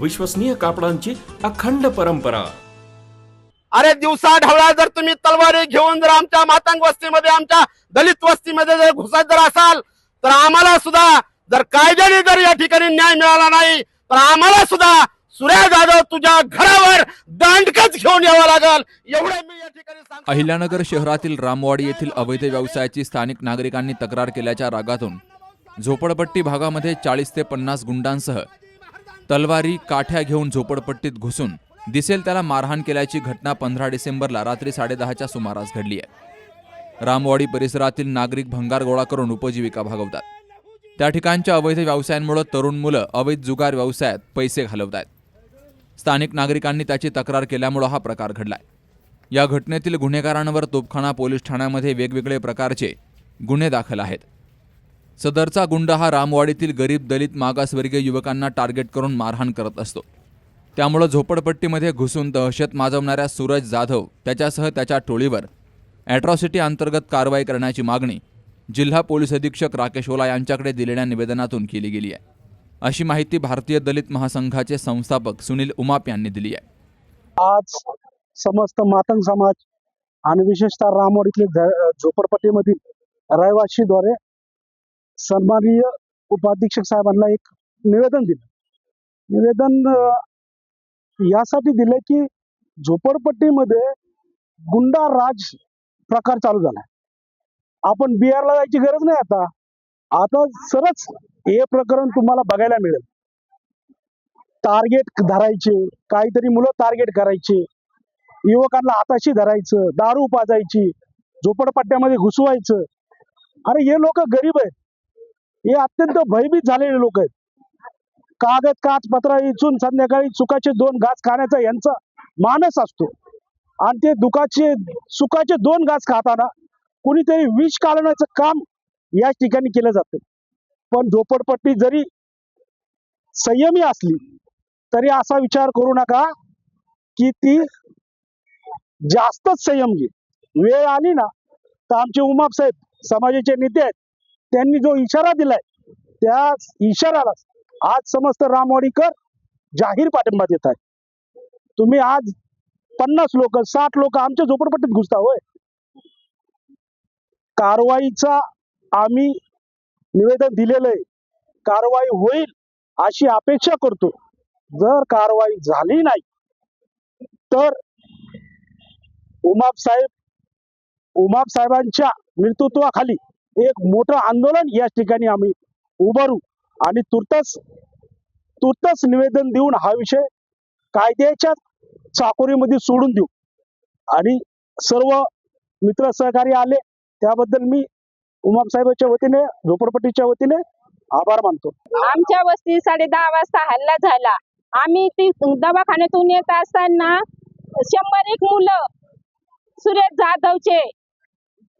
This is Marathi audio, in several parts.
विश्वसनीय कापडांची अखंड परंपरा. अरे दिवसा ढवळा जर तुम्ही तलवारी घेऊन जर आमच्या मातंग वस्तीमध्ये आमच्या दलित वस्तीमध्ये जर घुसत जर असाल तर आम्हाला सुद्धा जर कायद्याने जर या ठिकाणी न्याय मिळाला नाही तर आम्हाला सुद्धा सुर्या जाधव तुझ्या घरावर दांडकच घेऊन यावं लागल. एवढं मी या ठिकाणी अहिल्यानगर शहरातील रामवाडी येथील अवैध व्यवसायाची स्थानिक नागरिकांनी तक्रार केल्याच्या रागातून झोपडपट्टी भागामध्ये चाळीस ते पन्नास गुंडांसह तलवारी काठ्या घेऊन झोपडपट्टीत घुसून दिसेल त्याला मारहाण केल्याची घटना पंधरा डिसेंबरला रात्री साडेदहाच्या सुमारास घडली आहे. रामवाडी परिसरातील नागरिक भंगार गोळा करून उपजीविका भागवतात. त्या ठिकाणच्या अवैध व्यवसायांमुळे तरुण मुलं अवैध जुगार व्यवसायात पैसे घालवत आहेत. स्थानिक नागरिकांनी त्याची तक्रार केल्यामुळं हा प्रकार घडलाय. या घटनेतील गुन्हेगारांवर तोपखाना पोलीस ठाण्यामध्ये वेगवेगळे प्रकारचे गुन्हे दाखल आहेत. सदरचा गुंड हा रामवाडीतील गरीब दलित मागासवर्गीय युवकांना टार्गेट करून मारहाण करत असतो. त्यामुळं झोपडपट्टीमध्ये घुसून दहशत माजवणाऱ्या सूरज जाधव त्याच्यासह त्याच्या टोळीवर ॲट्रॉसिटी अंतर्गत कारवाई करण्याची मागणी जिल्हा पोलीस अधीक्षक राकेश ओला यांच्याकडे दिलेल्या निवेदनातून केली गेली आहे. अशी माहिती भारतीय दलित महासंघाचे संस्थापक सुनील उमाप यांनी दिली आहे. आज समस्त मातंग समाज आणि विशेषतः रामवाडीतले झोपडपट्टीमधील रहिवाशीद्वारे सन्माननीय उपाधीक्षक साहेबांना एक निवेदन दिलं. निवेदन यासाठी दिलं की झोपडपट्टीमध्ये गुंडा राज प्रकार चालू झालाय आपण बिहारला जायची गरज नाही आता. आता सरच हे प्रकरण तुम्हाला बघायला मिळेल. टार्गेट धरायचे काहीतरी मुलं टार्गेट करायचे. युवकांना हाताशी धरायचं दारू पाजायची झोपडपट्ट्यामध्ये घुसवायचं. अरे हे लोक गरीब आहेत. हे अत्यंत भयभीत झालेले लोक आहेत. कागद काच पत्र इचून संध्याकाळी चुकाचे दोन घास खाण्याचा यांचा मानस असतो. आणि ते दुखाचे सुखाचे दोन घास खाताना कुणीतरी विष काढण्याचं काम याच ठिकाणी केलं जातं. पण झोपडपट्टी जरी संयमी असली तरी असा विचार करू नका की ती जास्तच संयम घे वेळ आली ना तर आमचे उमाप साहेब समाजाचे नेते आहेत. त्यांनी जो इशारा दिलाय त्या इशाऱ्याला आज समस्त रामवाडीकर जाहीर पाठिंबा देत आहे तुम्ही आज पन्नास लोक साठ लोक आमच्या झोपडपट्टीत घुसता होय? कारवाईचा आम्ही निवेदन दिलेलं आहे. कारवाई होईल अशी अपेक्षा करतो. जर कारवाई झाली नाही तर उमाब साहेब उमाब साहेबांच्या नेतृत्वाखाली एक मोठं आंदोलन या ठिकाणी आम्ही उभारू. आणि तुर्तच तुर्तच निवेदन देऊन हा विषय कायद्याच्या चाकोरीमध्ये सोडून देऊ. आणि सर्व मित्र सहकारी आले त्याबद्दल मी उमाम साहेबांच्या वतीने झोपडपट्टीच्या वतीने आभार मानतो. आमच्या वस्ती साडे दहा वाजता हल्ला झाला. आम्ही ती दवाखान्यातून येत असताना शंभर एक मुलं सुरेश जाधवचे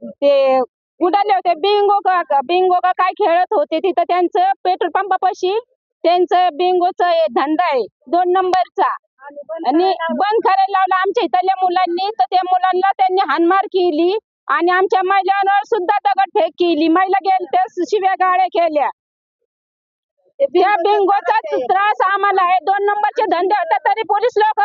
ते उडाले होते. बिंगो का बिंगो का काय खेळत होते तिथं त्यांचं पेट्रोल पंपापाशी त्यांचं बिंगोचा धंदा आहे. दोन नंबरचा. आणि बंद करायला लावला आमच्या इथल्या मुलांनी. तर त्या मुलांना त्यांनी हानमार केली. आणि आमच्या महिलांवर सुद्धा दगडफेक केली. महिला गेल्या त्या शिव्या गाड्या केल्या. या बिंगोचा त्रास आम्हाला आहे. दोन नंबरचे धंदे होतात तरी पोलीस लोक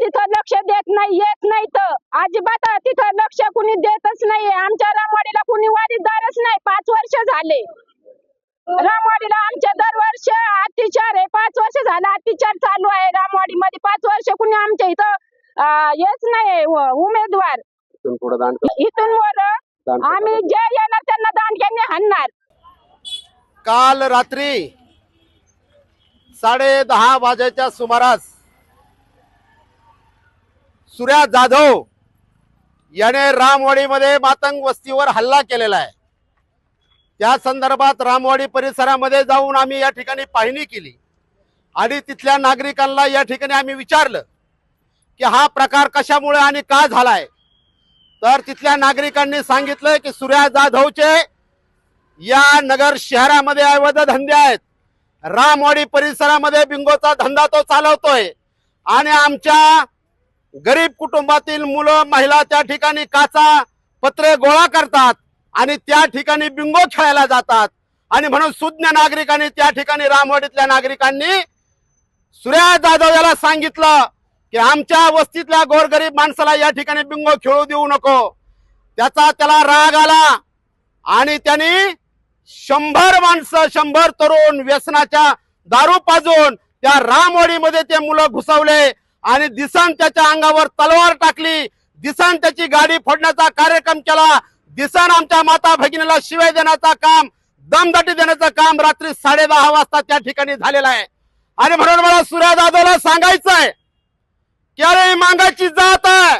तिथं लक्ष देत नाही येत नाही तर. अजिबात तिथं लक्ष कुणी देतच नाही आमच्या रामवाडीला कुणी वारीदारच नाही. पाच वर्ष झाले. रामवाडीला आमच्या दरवर्ष अत्याचार आहे. पाच वर्ष झालं अत्याचार चालू आहे रामवाडी मध्ये पाच वर्ष कुणी आमच्या इथं हेच नाही उमेदवार. इथून वर आम्ही जे येणार त्यांना दांडक्यांनी हाणणार. काल रात्री साडे दहा वाजेच्या सुमारास सुर्या जाधव याने रामवाडीमध्ये मातंग वस्तीवर हल्ला केलेला आहे. त्या संदर्भात रामवाडी परिसरामध्ये जाऊन आम्ही या ठिकाणी पाहणी केली. आणि तिथल्या नागरिकांना या ठिकाणी आम्ही विचारलं की हा प्रकार कशामुळे आणि का झालाय? तर तिथल्या नागरिकांनी सांगितलं की सूर्या जाधवचे या नगर शहरामध्ये अवैध धंदे आहेत. रामवाडी परिसरामध्ये बिंगोचा धंदा तो चालवतोय. आणि आमच्या गरीब कुटुंबातील मुलं महिला त्या ठिकाणी काचा पत्रे गोळा करतात आणि त्या ठिकाणी बिंगो खेळायला जातात. आणि म्हणून सुज्ञ नागरिकांनी त्या ठिकाणी रामवाडीतल्या नागरिकांनी सूर्या जाधव याला सांगितलं की आमच्या वस्तीतल्या गोरगरीब माणसाला या ठिकाणी बिंगो खेळू देऊ नको. त्याचा त्याला राग आला आणि त्यांनी शंभर माणसं शंभर तरुण व्यसनाच्या दारू पाजून त्या रामवाडीमध्ये ते मुलं घुसवले आणि दिसान त्याच्या अंगावर तलवार टाकली. दिसान त्याची गाडी फोडण्याचा कार्यक्रम केला. दिसान आमच्या माता भगिनीला शिवाय देण्याचा काम दमदाटी देण्याचं काम रात्री साडे दहा वाजता त्या ठिकाणी झालेलं आहे. आणि म्हणून मला सूर्या जाधवला सांगायचं आहे की अरे मांगाची जात आहे.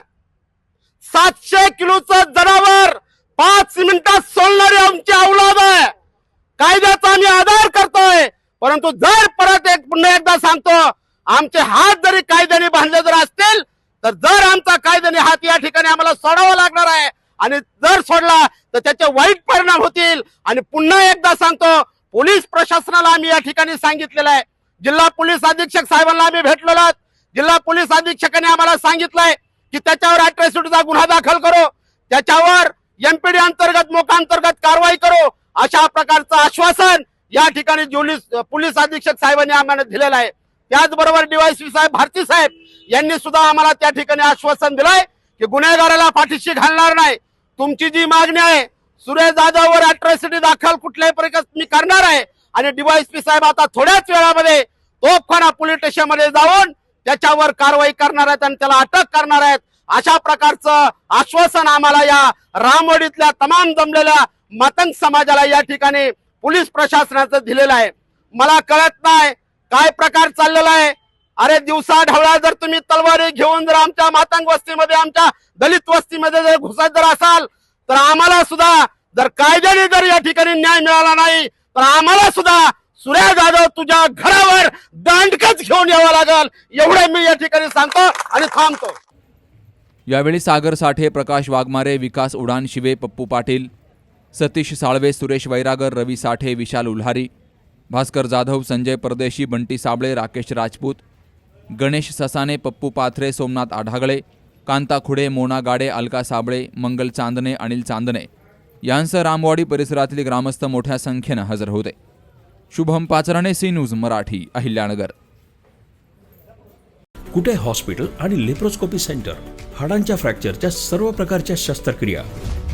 सातशे किलोचं जनावर पाच मिनिटात सोडणारी आमची औलाद आहे. कायद्याचा आम्ही आधार करतोय. परंतु जर परत एक पुन्हा एकदा सांगतो आमचे हात जरी कायद्याने बांधले जर असतील तर जर आमचा कायद्याने हात या ठिकाणी आम्हाला सोडावा लागणार आहे आणि जर सोडला तर त्याचे वाईट परिणाम होतील. आणि पुन्हा एकदा सांगतो पोलीस प्रशासनाला आम्ही या ठिकाणी सांगितलेलं आहे. जिल्हा पोलीस अधीक्षक साहेबांना आम्ही भेटलेलो आहोत. जिल्हा पोलीस अधीक्षकांनी आम्हाला सांगितलंय की त्याच्यावर अट्रॅसिटीचा गुन्हा दाखल करो. त्याच्यावर एमपीडी अंतर्गत मोका अंतर्गत कारवाई करू. अशा प्रकारचं आश्वासन या ठिकाणी पोलीस पोलीस अधीक्षक साहेबांनी आम्हाला दिलेलं आहे. त्याचबरोबर डीवायसी साहेब भारती साहेब यांनी सुद्धा आम्हाला त्या ठिकाणी आश्वासन दिलंय की गुन्हेगाराला पाठीशी घालणार नाही. तुमची जी मागणी आहे सुरेश जाधववर अट्रॉसिटी दाखल कुठल्याही प्रकार मी करणार आहे. आणि डीवायसपी साहेब आता थोड्याच वेळामध्ये तोफखाना पोलीस स्टेशनमध्ये जाऊन त्याच्यावर कारवाई करणार आहेत आणि त्याला अटक करणार आहेत. अशा प्रकारचं आश्वासन आम्हाला या रामवडीतल्या तमाम जमलेल्या मातंग समाजाला या ठिकाणी पोलीस प्रशासनाचं दिलेलं आहे. मला कळत नाही काय प्रकार चाललेला आहे. अरे दिवसा ढवळा जर तुम्ही तलवारी घेऊन जर आमच्या मातंग वस्तीमध्ये आमच्या दलित वस्तीमध्ये जर घुसत जर असाल तर आम्हाला सुद्धा जर कायद्याने जर या ठिकाणी न्याय मिळाला नाही तर आम्हाला सुद्धा सुर्या जाधव तुझ्या घरावर दांडकच घेऊन यावं लागल. एवढं मी या ठिकाणी सांगतो आणि थांबतो. यावेळी सागर साठे प्रकाश वाघमारे विकास उडान शिवे पप्पू पाटील सतीश साळवे सुरेश वैरागर रवी साठे विशाल उल्हारी भास्कर जाधव संजय परदेशी बंटी साबळे राकेश राजपूत गणेश ससाने पप्पू पाथरे सोमनाथ आढागळे कांता खुडे मोना गाडे अलका साबळे मंगल चांदणे अनिल चांदणे यांसह रामवाडी परिसरातील ग्रामस्थ मोठ्या संख्येनं हजर होते. Shubham Pachrane C news Marathi Ahilyanagar. कुठे हॉस्पिटल आणि लेप्रोस्कोपी सेंटर? हाडांच्या फ्रॅक्चरच्या सर्व प्रकारच्या शस्त्रक्रिया.